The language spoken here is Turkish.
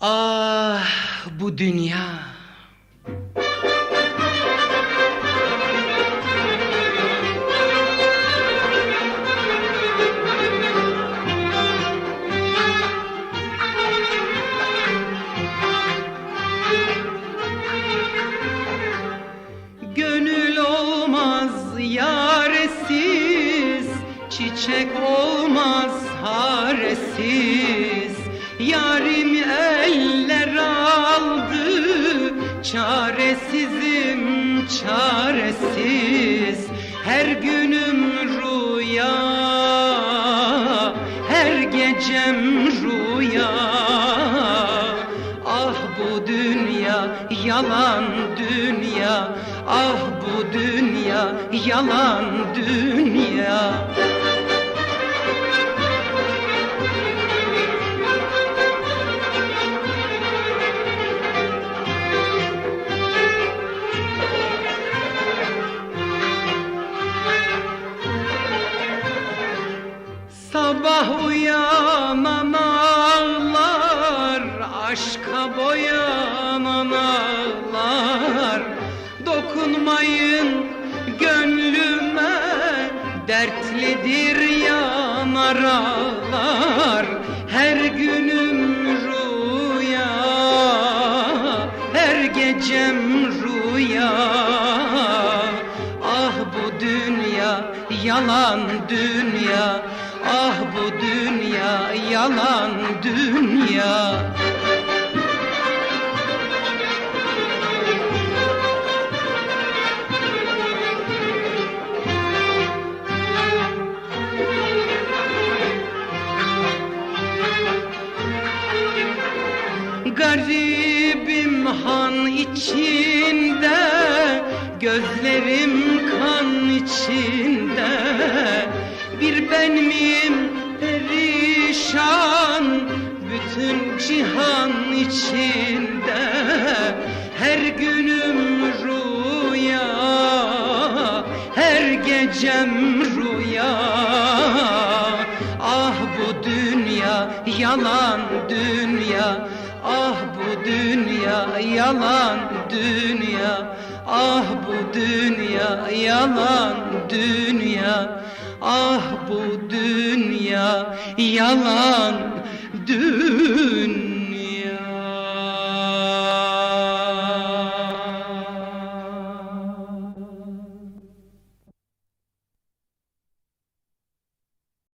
Ah bu dünya. Gönül olmaz yaresiz, çiçek olmaz haresiz. Yarim çaresizim çaresiz. Her günüm rüya, her gecem rüya. Ah bu dünya yalan dünya Ah bu dünya yalan dünya Sabah uyanan ağlar Aşka boyanan ağlar. Dokunmayın gönlüme Dertlidir yanar ağlar. Her günüm rüya Her gecem yalan dünya Ah bu dünya yalan dünya. Garibim han içinde Gözlerim kan Bir ben miyim perişan? Bütün cihan içinde Her günüm rüya Her gecem rüya. Ah bu dünya yalan dünya Ah bu dünya yalan dünya Ah bu dünya yalan dünya Ah bu dünya yalan dünya